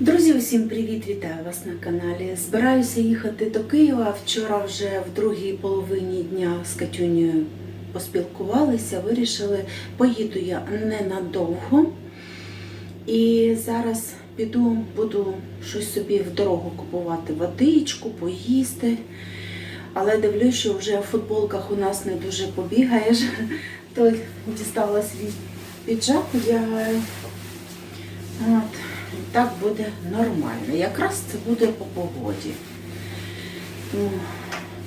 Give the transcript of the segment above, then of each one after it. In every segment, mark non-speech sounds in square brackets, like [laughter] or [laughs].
Друзі, усім привіт! Вітаю вас на каналі. Збираюся їхати до Києва. Вчора вже в другій половині дня з Катюнею поспілкувалися, вирішили, поїду я ненадовго. І зараз піду, буду щось собі в дорогу купувати водичку, поїсти. Але дивлюсь, що вже в футболках у нас не дуже побігаєш. [laughs] То дістала свій піджак, вдягаю. От. Так буде нормально. Якраз це буде по погоді. Тому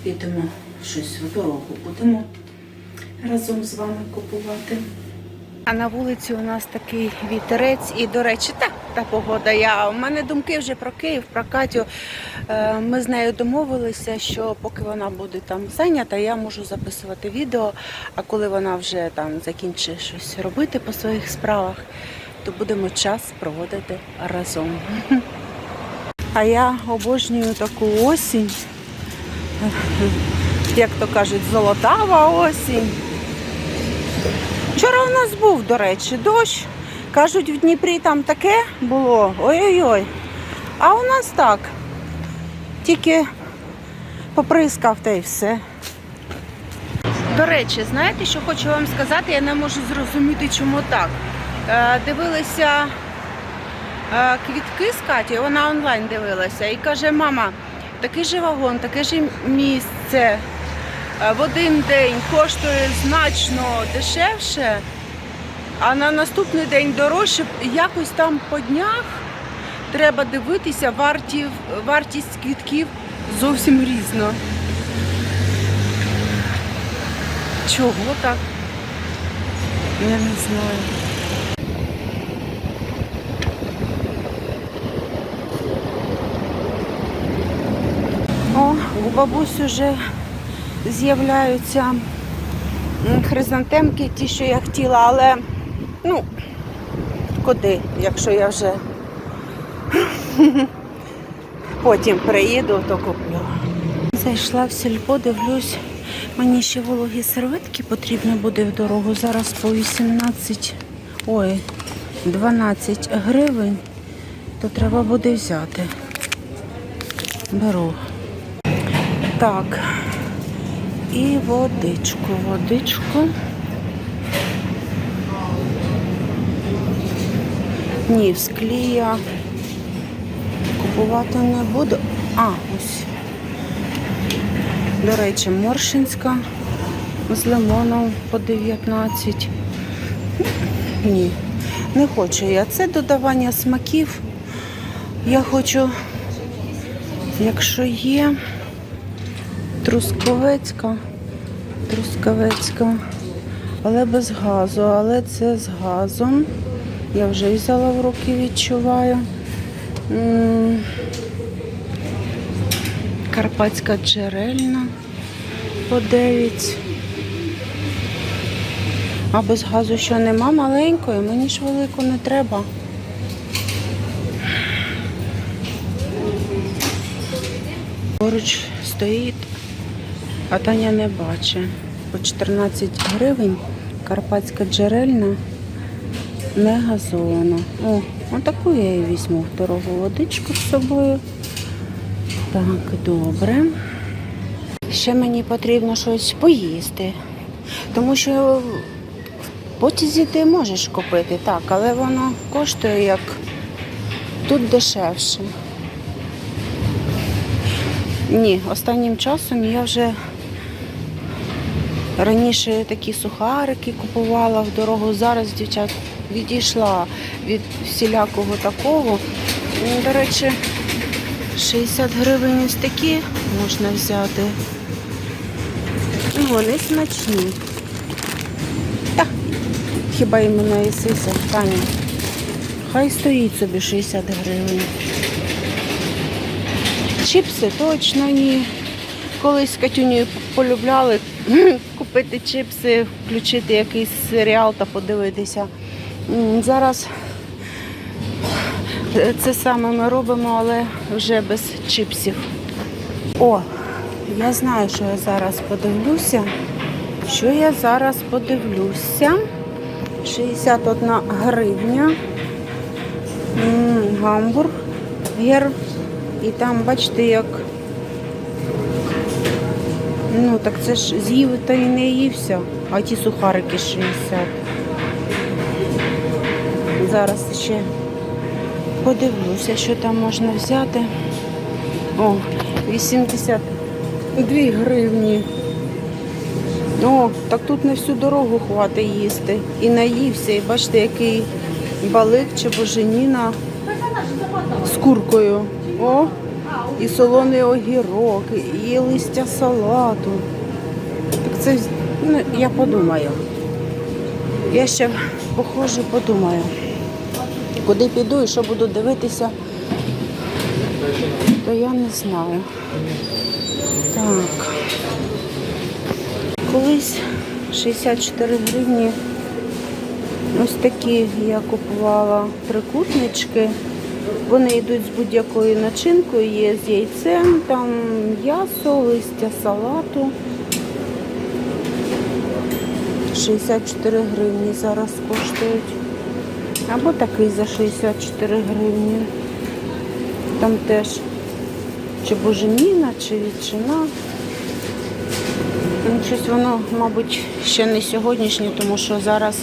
підемо щось в дорогу. Будемо разом з вами купувати. А на вулиці у нас такий вітерець, і, до речі, та, та погода. Я, у мене думки вже про Київ, про Катю. Е, Ми з нею домовилися, що поки вона буде там зайнята, я можу записувати відео. А коли вона вже там закінчить щось робити по своїх справах, то будемо час проводити разом. А я обожнюю таку осінь, як то кажуть, золотава осінь. Вчора у нас був, до речі, дощ. Кажуть, в Дніпрі там таке було. Ой-ой-ой. А у нас так. Тільки поприскав та й все. До речі, знаєте, що хочу вам сказати, я не можу зрозуміти, чому так. Е, Дивилися е, квітки з Катю, вона онлайн дивилася і каже, мама, такий же вагон, таке ж місце е, в один день коштує значно дешевше, а на наступний день дорожче. Якось там по днях треба дивитися, варті, вартість квітків зовсім різна. Чого так? Я не знаю. О, у бабусі вже з'являються хризантемки, ті, що я хотіла, але ну, куди, якщо я вже [laughs] потім приїду, то куплю. Зайшла в сільпо, дивлюсь, мені ще вологі серветки потрібно буде в дорогу. Зараз по 18, ой, 12 гривень, то треба буде взяти. Беру. Так. І водичку, водичку. Ні, в склі я купувати не буду. А, ось. До речі, Моршинська з лимоном по 19. Ні, не хочу я. Це додавання смаків. Я хочу, якщо є, трускавецька, трускавецька, але без газу, але це з газом. Я вже взяла в руки, відчуваю. Карпатська джерельна по 9. А без газу що нема маленької, мені ж велику не треба. Поруч стоїть, а Таня не бачить. По 14 гривень карпатська джерельна не газована. О, отаку я і візьму дорогу водичку з собою. Так, добре. Ще мені потрібно щось поїсти. Тому що в потязі ти можеш купити, так, але воно коштує як тут дешевше. Ні, останнім часом я вже раніше такі сухарики купувала в дорогу. Зараз, дівчат, відійшла від всілякого такого. До речі, 60 гривень ось такі можна взяти. Ну, Вони смачні. Та, хіба іменно Ісися, Таня. Хай стоїть собі 60 гривень. Чіпси точно ні. Колись з Катюнею полюбляли [clears throat] купити чіпси, включити якийсь серіал та подивитися. Зараз це саме ми робимо, але вже без чіпсів. О, я знаю, що я зараз подивлюся. Що я зараз подивлюся? 61 гривня. Гамбург герб. І там, бачите, як. Ну, так це ж з'їв та й не ївся, а ті сухарики 60. Зараз ще подивлюся, що там можна взяти. О, 82 гривні. О, так тут не всю дорогу хватить їсти. І наївся, і бачите, який балик чи боженіна з куркою. О, і солоний огірок, і листя салату. Так це, ну, я подумаю. Я ще походжу, подумаю, куди піду і що буду дивитися, то я не знаю. Так. Колись 64 гривні. Ось такі я купувала трикутнички. Вони йдуть з будь-якою начинкою, є з яйцем, там м'ясо, листя салату. 64 гривні зараз коштують. Або такий за 64 гривні. Там теж чи буженіна, чи ветчина. Ну, Щось воно, мабуть, ще не сьогоднішнє, тому що зараз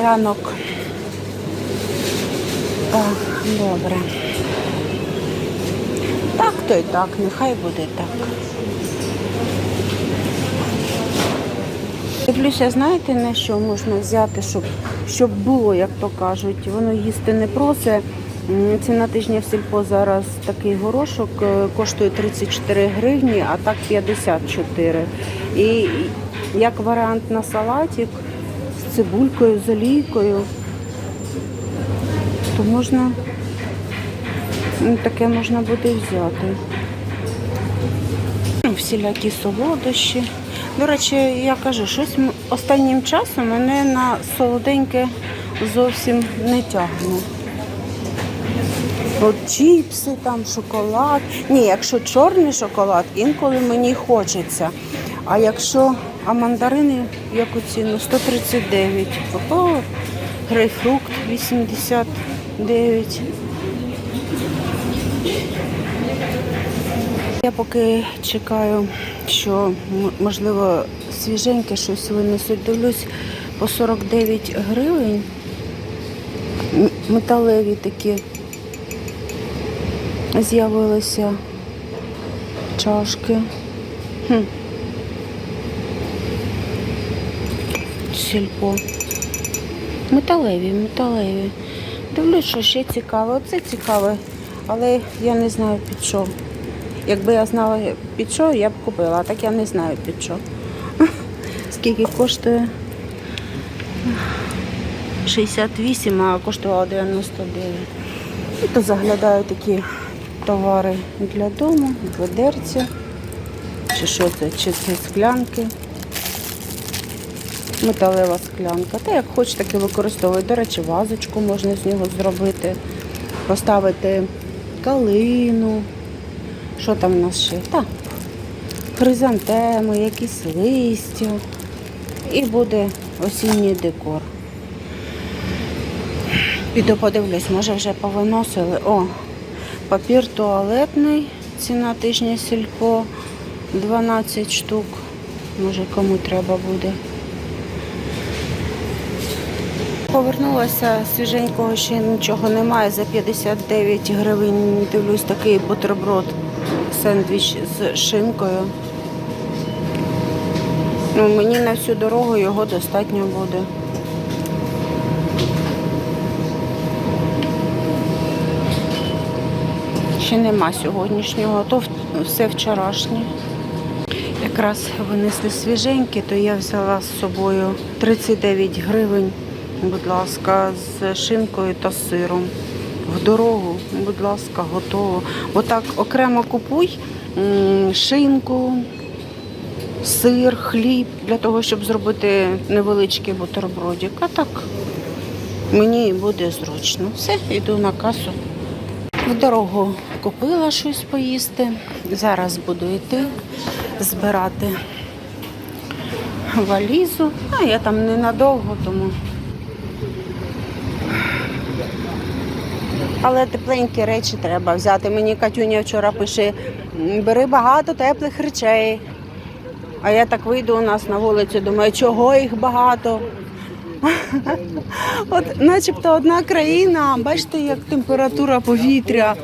ранок. Так, добре. Так, то й так, нехай буде так. Дивлюся, знаєте, на що можна взяти, щоб, щоб було, як то кажуть. Воно їсти не просить. Ціна тижня в сільпо зараз такий горошок е, коштує 34 гривні, а так 54. І як варіант на салатик з цибулькою, з олійкою, то можна ну, таке можна буде взяти. Ну, Всілякі солодощі. До речі, я кажу, щось останнім часом мене на солоденьке зовсім не тягне. От чіпси, там шоколад. Ні, якщо чорний шоколад, інколи мені хочеться. А якщо а мандарини яку ціну? 139. О, грейпфрукт 89. Я поки чекаю, що можливо свіженьке щось винесуть. Дивлюсь по 49 гривень. Металеві такі з'явилися чашки. Хм. Сільпо. Металеві, металеві. Дивлюсь, що ще цікаве. Оце цікаве, але я не знаю під що. Якби я знала під що, я б купила, а так я не знаю під що. [laughs] Скільки коштує? 68, а коштувало 99. І то заглядаю такі товари для дому, ведерці. Чи що це? Чи це склянки? Металева склянка. Та як хоч таки використовую. До речі, вазочку можна з нього зробити. Поставити калину. Що там у нас ще? Та, хризантеми, якісь листя. І буде осінній декор. Піду подивлюсь, може вже повиносили. О, папір туалетний, ціна тижня сільпо 12 штук. Може кому треба буде. Повернулася свіженького ще нічого немає. За 59 гривень дивлюсь такий бутерброд, сендвіч з шинкою. Ну, мені на всю дорогу його достатньо буде. Ще нема сьогоднішнього, то все вчорашнє. Якраз винесли свіженькі, то я взяла з собою 39 гривень, будь ласка, з шинкою та сиром. В дорогу, будь ласка, готово. Отак окремо купуй шинку, сир, хліб для того, щоб зробити невеличкий бутербродик. А так мені буде зручно. Все, йду на касу. В дорогу купила щось поїсти. Зараз буду йти збирати валізу. А я там ненадовго, тому. Але тепленькі речі треба взяти. Мені Катюня вчора пише: бери багато теплих речей. А я так вийду у нас на вулицю, думаю, чого їх багато. [laughs] От начебто одна країна, бачите, як температура повітря.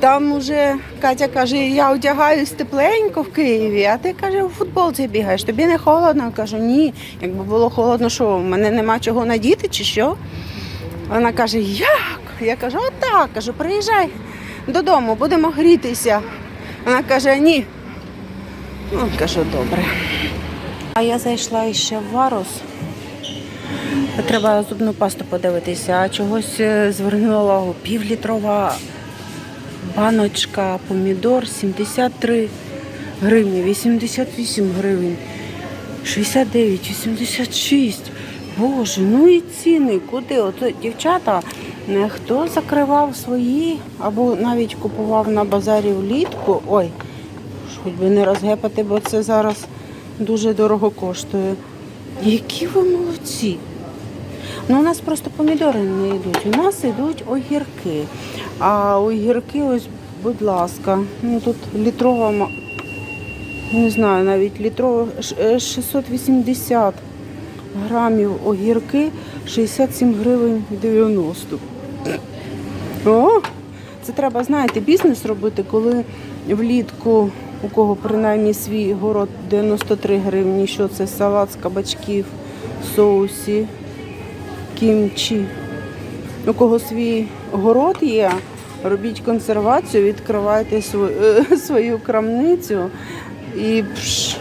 Там уже Катя каже, я одягаюсь тепленько в Києві, а ти каже, у футболці бігаєш, тобі не холодно? Я кажу, ні. Якби було холодно, що в мене нема чого надіти чи що? Вона каже, як? Я кажу, отак. Кажу, приїжджай додому, будемо грітися. Вона каже, ні. Ну, кажу, добре. А я зайшла ще в Варус. Треба зубну пасту подивитися, а чогось е, звернула увагу півлітрова баночка помідор 73 гривні, 88 гривень, 69, 86. Боже, ну і ціни, куди? От дівчата, е, хто закривав свої або навіть купував на базарі влітку. Ой, хоч би не розгепати, бо це зараз дуже дорого коштує. Які ви молодці! Ну, у нас просто помідори не йдуть. У нас йдуть огірки. А огірки, ось, будь ласка, ну тут літрова, не знаю, навіть літрова е, 680 грамів огірки, 67 гривень 90. О, це треба, знаєте, бізнес робити, коли влітку, у кого принаймні свій город 93 гривні, що це салат з кабачків, соусі, кімчі. У кого свій город є, робіть консервацію, відкривайте свою, е, свою крамницю і пш,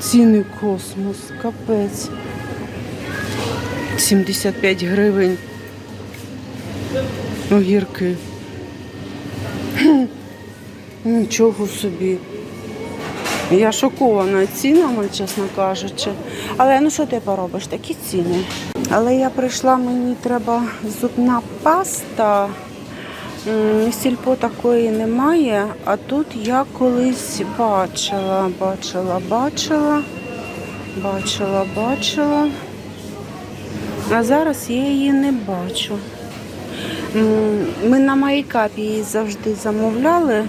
ціни космос, капець. 75 гривень. Огірки. [clears throat] Нічого собі. Я шокована цінами, чесно кажучи. Але ну що ти поробиш? Такі ціни. Але я прийшла, мені треба зубна паста. Сільпо такої немає, а тут я колись бачила, бачила, бачила, бачила, бачила. А зараз я її не бачу. Ми на майкапі її завжди замовляли.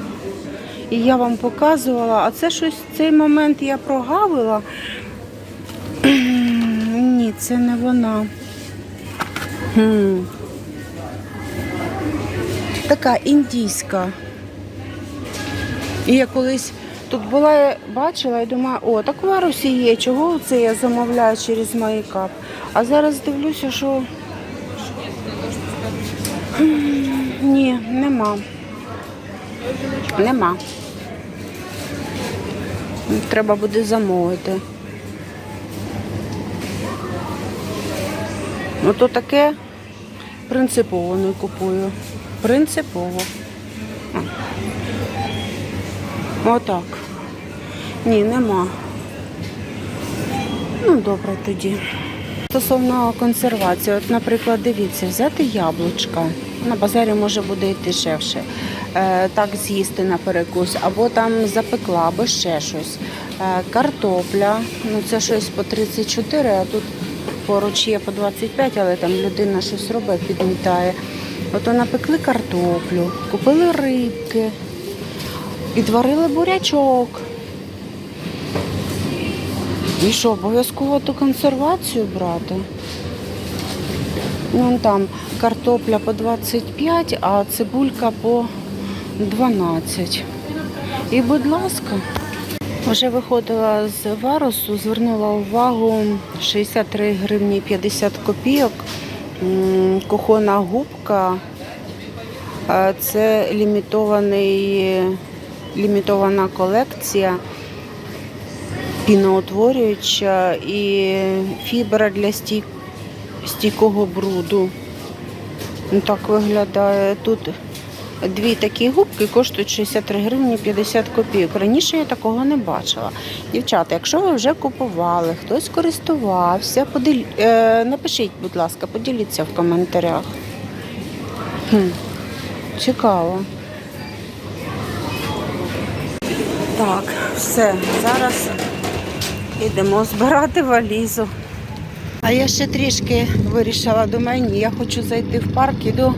І я вам показувала, а це щось цей момент я прогавила. Ні, це не вона. Така індійська. І я колись тут була, я бачила і думаю, о, так в Арусі є, чого це я замовляю через майкап. А зараз дивлюся, що ні, нема. Нема. Треба буде замовити. Ну то таке принципово не купую. Принципово. Отак. Ні, нема. Ну, добре тоді. Стосовно консервації, от, наприклад, дивіться, взяти яблучка. На базарі може буде і дешевше. Е, так з'їсти на перекус, або там запекла, або ще щось. Е, картопля, ну це щось по 34, а тут поруч є по 25, але там людина щось робить, підмітає. Ото напекли картоплю, купили рибки, відварили бурячок. І що, обов'язково ту консервацію брати? Ну, там картопля по 25, а цибулька по 12. І, будь ласка, вже виходила з варусу, звернула увагу 63 гривні 50 копійок. М, Кухонна губка. Це лімітований, лімітована колекція піноутворююча і фібра для стій, стійкого бруду. Ну, Так виглядає. Тут дві такі губки коштують 63 гривні 50 копійок. Раніше я такого не бачила. Дівчата, якщо ви вже купували, хтось користувався, поділь... е, напишіть, будь ласка, поділіться в коментарях. Хм. Цікаво. Так, все, зараз Ідемо збирати валізу. А я ще трішки вирішила до мені. Я хочу зайти в парк, іду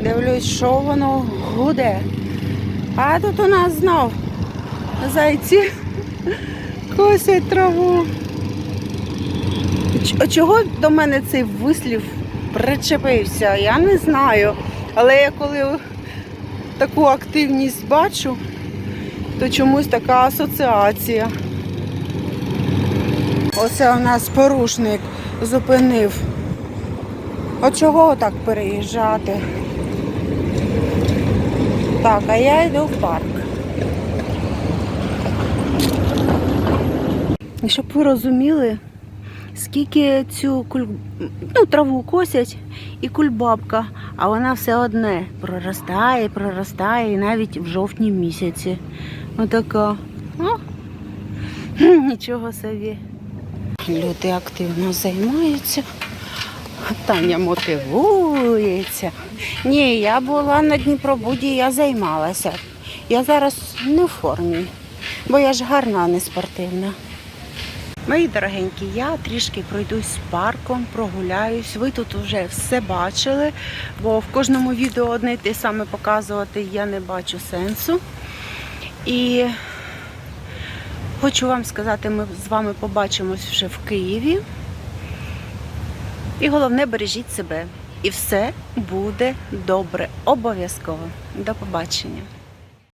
Дивлюсь, що воно гуде. А тут у нас знов зайці [laughs] косять траву. Чого до мене цей вислів причепився? Я не знаю. Але я коли таку активність бачу, то чомусь така асоціація. Оце у нас порушник зупинив. От чого так переїжджати? Так, а я йду в парк. І щоб ви розуміли, скільки цю куль... ну, траву косять і кульбабка, а вона все одне проростає, проростає і навіть в жовтні місяці. Отака. О, [laughs] нічого собі. Люди активно займаються. Таня мотивується. Ні, я була на Дніпробуді, я займалася. Я зараз не в формі, бо я ж гарна, а не спортивна. Мої дорогенькі, я трішки пройдусь парком, прогуляюсь. Ви тут вже все бачили, бо в кожному відео одне те саме показувати я не бачу сенсу. І хочу вам сказати, ми з вами побачимось вже в Києві. І головне, бережіть себе. І все буде добре. Обов'язково. До побачення.